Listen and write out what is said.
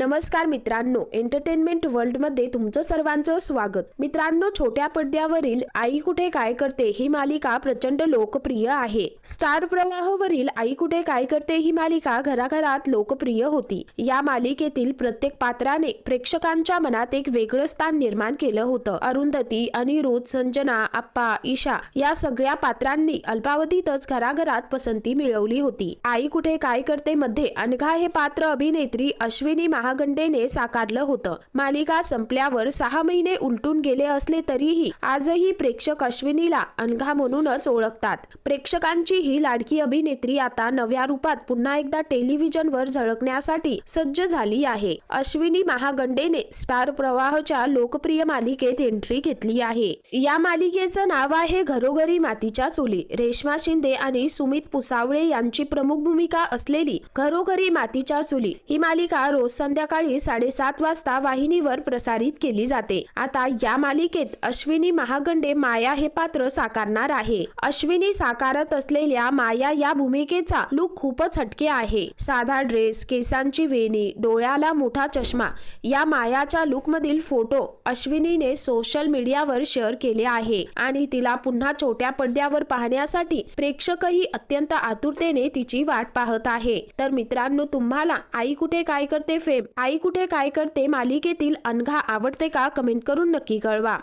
नमस्कार मित्रांनो एंटरटेनमेंट वर्ल्डमध्ये तुमचं सर्वांचं स्वागत. मित्रांनो छोट्या पडद्यावरील आई कुठे काय करते ही मालिका प्रचंड लोकप्रिय आहे. स्टार प्रवाहवरील आई कुठे काय करते ही मालिका घराघरात लोकप्रिय होती. या मालिकेतील प्रत्येक पात्राने प्रेक्षकांच्या मनात एक वेगळं स्थान निर्माण केलं होतं. अरुंधती अनिरुद्ध संजना आप्पा ईशा या सगळ्या पात्रांनी अल्पावधीतच घराघरात पसंती मिळवली होती. आई कुठे काय करते मध्ये अनघा हे पात्र अभिनेत्री अश्विनी महा महागंडेने साकारलं होतं. मालिका संपल्यावर सहा महिने उलटून गेले असले तरीही आजही प्रेक्षक अश्विनीला अनघा म्हणूनच ओळखतात. प्रेक्षकांची ही लाडकी अभिनेत्री आता नव्या रूपात पुन्हा एकदा टेलिव्हिजनवर झळकण्यासाठी सज्ज झाली आहे. अश्विनी महागंडेने स्टार प्रवाहच्या लोकप्रिय मालिकेत एंट्री घेतली आहे. या मालिकेचं नाव आहे घरोघरी मातीच्या चुली. रेश्मा शिंदे आणि सुमित पुसावळे यांची प्रमुख भूमिका असलेली घरोघरी मातीच्या चुली ही मालिका रोज संध्या संध्याकाळी साडेसात वाजता वाहिनीवर प्रसारित केली जाते. आता या मालिकेत अश्विनी महागंडे माया हे पात्र साकारणार आहे. अश्विनी साकारत असलेल्या माया या भूमिकेचा लुक खूपच हटके आहे. साधा ड्रेस केसांची वेणी डोळ्याला मोठा चष्मा या मायाच्या लुक मधील फोटो अश्विनीने सोशल मीडियावर शेअर केले आहे आणि तिला पुन्हा छोट्या पडद्यावर पाहण्यासाठी प्रेक्षकही अत्यंत आतुरतेने तिची वाट पाहत आहे. तर मित्रांनो तुम्हाला आई कुठे काय करते फेम आई कुठे काय करते मालिकेतील अनघा आवडते का कमेंट करून नक्की कळवा.